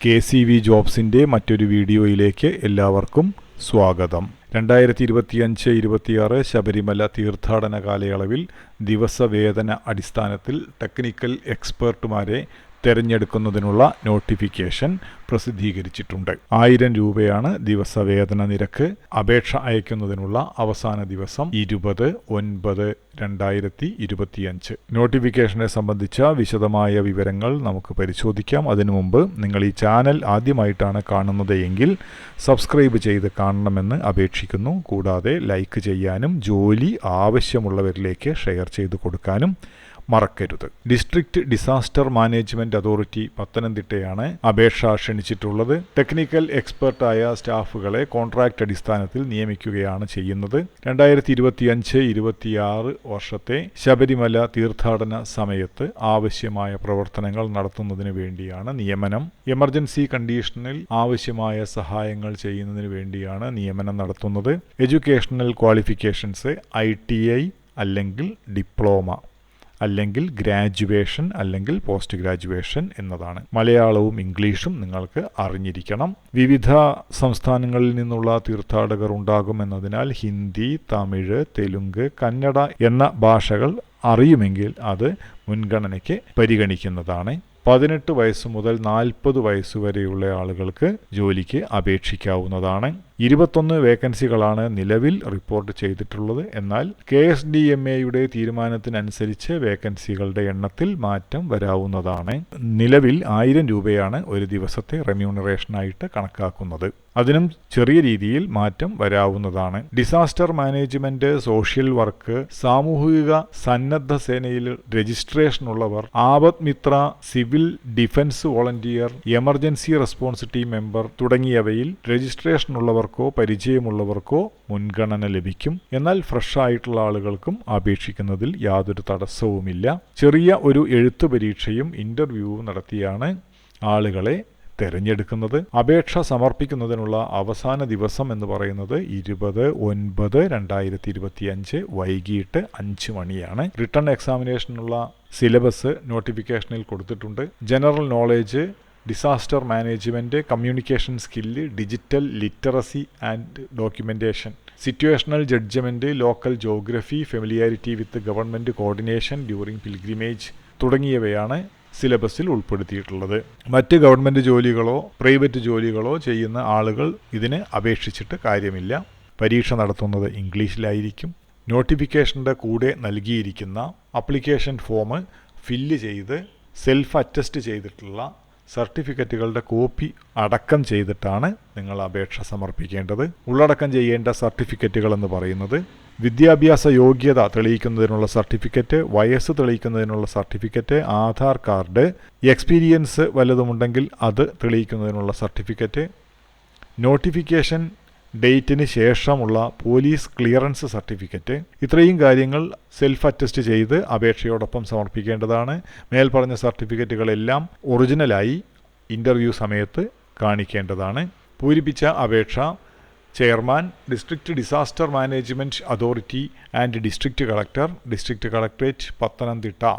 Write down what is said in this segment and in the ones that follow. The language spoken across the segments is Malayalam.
കെ സി വി ജോബ്സിന്റെ മറ്റൊരു വീഡിയോയിലേക്ക് എല്ലാവർക്കും സ്വാഗതം. രണ്ടായിരത്തി ഇരുപത്തിയഞ്ച് ഇരുപത്തിയാറ് ശബരിമല തീർത്ഥാടന കാലയളവിൽ ദിവസവേതന അടിസ്ഥാനത്തിൽ ടെക്നിക്കൽ എക്സ്പേർട്ടുമാരെ തെരഞ്ഞെടുക്കുന്നതിനുള്ള നോട്ടിഫിക്കേഷൻ പ്രസിദ്ധീകരിച്ചിട്ടുണ്ട്. ആയിരം രൂപയാണ് ദിവസവേതന നിരക്ക്. അപേക്ഷ അയക്കുന്നതിനുള്ള അവസാന ദിവസം ഇരുപത് ഒൻപത് രണ്ടായിരത്തി ഇരുപത്തിയഞ്ച് നോട്ടിഫിക്കേഷനെ സംബന്ധിച്ച വിശദമായ വിവരങ്ങൾ നമുക്ക് പരിശോധിക്കാം. അതിനു മുമ്പ് നിങ്ങൾ ഈ ചാനൽ ആദ്യമായിട്ടാണ് കാണുന്നത് എങ്കിൽ സബ്സ്ക്രൈബ് ചെയ്ത് കാണണമെന്ന് അപേക്ഷിക്കുന്നു. കൂടാതെ ലൈക്ക് ചെയ്യാനും ജോലി ആവശ്യമുള്ളവരിലേക്ക് ഷെയർ ചെയ്ത് കൊടുക്കാനും മറക്കരുത്. ഡിസ്ട്രിക്ട് ഡിസാസ്റ്റർ മാനേജ്മെന്റ് അതോറിറ്റി പത്തനംതിട്ടയാണ് അപേക്ഷ ക്ഷണിച്ചിട്ടുള്ളത്. ടെക്നിക്കൽ എക്സ്പെർട്ടായ സ്റ്റാഫുകളെ കോൺട്രാക്ട് അടിസ്ഥാനത്തിൽ നിയമിക്കുകയാണ് ചെയ്യുന്നത്. രണ്ടായിരത്തി ഇരുപത്തിയഞ്ച് ഇരുപത്തിയാറ് വർഷത്തെ ശബരിമല തീർത്ഥാടന സമയത്ത് ആവശ്യമായ പ്രവർത്തനങ്ങൾ നടത്തുന്നതിന് വേണ്ടിയാണ് നിയമനം. എമർജൻസി കണ്ടീഷനിൽ ആവശ്യമായ സഹായങ്ങൾ ചെയ്യുന്നതിന് വേണ്ടിയാണ് നിയമനം നടത്തുന്നത്. എഡ്യൂക്കേഷണൽ ക്വാളിഫിക്കേഷൻസ് ഐ അല്ലെങ്കിൽ ഡിപ്ലോമ. അല്ലെങ്കിൽ ഗ്രാജുവേഷൻ അല്ലെങ്കിൽ പോസ്റ്റ് ഗ്രാജുവേഷൻ എന്നതാണ്. മലയാളവും ഇംഗ്ലീഷും നിങ്ങൾക്ക് അറിഞ്ഞിരിക്കണം. വിവിധ സംസ്ഥാനങ്ങളിൽ നിന്നുള്ള തീർത്ഥാടകർ ഉണ്ടാകുമെന്നതിനാൽ ഹിന്ദി തമിഴ് തെലുങ്ക് കന്നഡ എന്ന ഭാഷകൾ അറിയുമെങ്കിൽ അത് മുൻഗണനയ്ക്ക് പരിഗണിക്കുന്നതാണ്. പതിനെട്ട് വയസ്സ് മുതൽ നാൽപ്പത് വയസ്സ് വരെയുള്ള ആളുകൾക്ക് ജോലിക്ക് അപേക്ഷിക്കാവുന്നതാണ്. ഇരുപത്തൊന്ന് വേക്കൻസികളാണ് നിലവിൽ റിപ്പോർട്ട് ചെയ്തിട്ടുള്ളത്. എന്നാൽ കെ എസ് ഡി എം എയുടെ തീരുമാനത്തിനനുസരിച്ച് വേക്കൻസികളുടെ എണ്ണത്തിൽ മാറ്റം വരാവുന്നതാണ്. നിലവിൽ ആയിരം രൂപയാണ് ഒരു ദിവസത്തെ റെമ്യൂണറേഷനായിട്ട് കണക്കാക്കുന്നത്. അതിനും ചെറിയ രീതിയിൽ മാറ്റം വരാവുന്നതാണ്. ഡിസാസ്റ്റർ മാനേജ്മെന്റ് സോഷ്യൽ വർക്ക് സാമൂഹിക സന്നദ്ധ സേനയിൽ രജിസ്ട്രേഷനുള്ളവർ Aapda Mitra civil defence volunteer emergency response team member തുടങ്ങിയവയിൽ രജിസ്ട്രേഷൻ ഉള്ളവർക്കോ പരിചയമുള്ളവർക്കോ മുൻഗണന ലഭിക്കും. എന്നാൽ ഫ്രഷ് ആയിട്ടുള്ള ആളുകൾക്കും അപേക്ഷിക്കുന്നതിൽ യാതൊരു തടസ്സവുമില്ല. ചെറിയ ഒരു എഴുത്തു പരീക്ഷയും ഇന്റർവ്യൂവും നടത്തിയാണ് ആളുകളെ തെരഞ്ഞെടുക്കുന്നത്. അപേക്ഷ സമർപ്പിക്കുന്നതിനുള്ള അവസാന ദിവസം എന്ന് പറയുന്നത് ഇരുപത് ഒൻപത് രണ്ടായിരത്തി ഇരുപത്തി അഞ്ച് വൈകിട്ട് അഞ്ച് മണിയാണ്. റിട്ടേൺ എക്സാമിനേഷനുള്ള സിലബസ് നോട്ടിഫിക്കേഷനിൽ കൊടുത്തിട്ടുണ്ട്. General knowledge disaster management communication skill digital literacy and documentation situational judgement local geography familiarity with government coordination during pilgrimage തുടങ്ങിയവയാണ് സിലബസിൽ ഉൾപ്പെടുത്തിയിട്ടുള്ളത്. മറ്റ് ഗവൺമെന്റ് ജോലികളോ പ്രൈവറ്റ് ജോലികളോ ചെയ്യുന്ന ആളുകൾ ഇതിന് അപേക്ഷിച്ചിട്ട് കാര്യമില്ല. പരീക്ഷ നടത്തുന്നത് ഇംഗ്ലീഷിലായിരിക്കും. നോട്ടിഫിക്കേഷന്റെ കൂടെ നൽകിയിരിക്കുന്ന അപ്ലിക്കേഷൻ ഫോം ഫില്ല് ചെയ്ത് സെൽഫ് അറ്റസ്റ്റ് ചെയ്തിട്ടുള്ള സർട്ടിഫിക്കറ്റുകളുടെ കോപ്പി അടക്കം ചെയ്തിട്ടാണ് നിങ്ങൾ അപേക്ഷ സമർപ്പിക്കേണ്ടത്. ഉള്ളടക്കം ചെയ്യേണ്ട സർട്ടിഫിക്കറ്റുകൾ എന്ന് പറയുന്നത് വിദ്യാഭ്യാസ യോഗ്യത തെളിയിക്കുന്നതിനുള്ള സർട്ടിഫിക്കറ്റ് വയസ്സ് തെളിയിക്കുന്നതിനുള്ള സർട്ടിഫിക്കറ്റ് ആധാർ കാർഡ് എക്സ്പീരിയൻസ് വല്ലതുമുണ്ടെങ്കിൽ അത് തെളിയിക്കുന്നതിനുള്ള സർട്ടിഫിക്കറ്റ് നോട്ടിഫിക്കേഷൻ ഡേറ്റിന് ശേഷമുള്ള പോലീസ് ക്ലിയറൻസ് സർട്ടിഫിക്കറ്റ്. ഇത്രയും കാര്യങ്ങൾ സെൽഫ് അറ്റസ്റ്റ് ചെയ്ത് അപേക്ഷയോടൊപ്പം സമർപ്പിക്കേണ്ടതാണ്. മേൽപ്പറഞ്ഞ സർട്ടിഫിക്കറ്റുകളെല്ലാം ഒറിജിനലായി ഇന്റർവ്യൂ സമയത്ത് കാണിക്കേണ്ടതാണ്. പൂരിപ്പിച്ച അപേക്ഷ chairman district disaster management authority and district collector district collectorate Pathanamthitta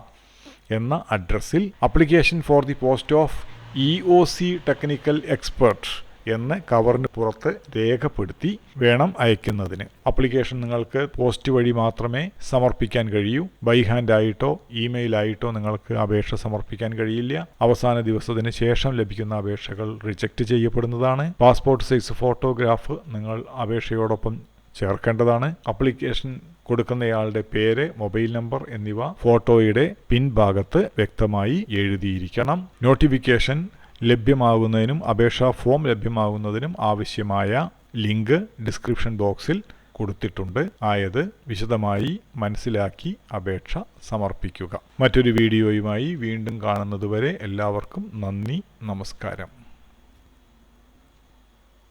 എന്ന അഡ്രസ്സിൽ. Application for the post of E O C technical expert എന്ന് കവറിന് പുറത്ത് രേഖപ്പെടുത്തി വേണം അയക്കുന്നതിന്. അപ്ലിക്കേഷൻ നിങ്ങൾക്ക് പോസ്റ്റ് വഴി മാത്രമേ സമർപ്പിക്കാൻ കഴിയൂ. ബൈ ഹാൻഡ് ആയിട്ടോ ഇമെയിൽ ആയിട്ടോ നിങ്ങൾക്ക് അപേക്ഷ സമർപ്പിക്കാൻ കഴിയില്ല. അവസാന ദിവസത്തിന് ശേഷം ലഭിക്കുന്ന അപേക്ഷകൾ റിജക്റ്റ് ചെയ്യപ്പെടുന്നതാണ്. പാസ്പോർട്ട് സൈസ് ഫോട്ടോഗ്രാഫ് നിങ്ങൾ അപേക്ഷയോടൊപ്പം ചേർക്കേണ്ടതാണ്. അപ്ലിക്കേഷൻ കൊടുക്കുന്നയാളുടെ പേര് മൊബൈൽ നമ്പർ എന്നിവ ഫോട്ടോയുടെ പിൻഭാഗത്ത് വ്യക്തമായി എഴുതിയിരിക്കണം. നോട്ടിഫിക്കേഷൻ ലഭ്യമാകുന്നതിനും അപേക്ഷാ ഫോം ലഭ്യമാകുന്നതിനും ആവശ്യമായ ലിങ്ക് ഡിസ്ക്രിപ്ഷൻ ബോക്സിൽ കൊടുത്തിട്ടുണ്ട്. ആയത് വിശദമായി മനസ്സിലാക്കി അപേക്ഷ സമർപ്പിക്കുക. മറ്റൊരു വീഡിയോയുമായി വീണ്ടും കാണുന്നതുവരെ എല്ലാവർക്കും നന്ദി നമസ്കാരം.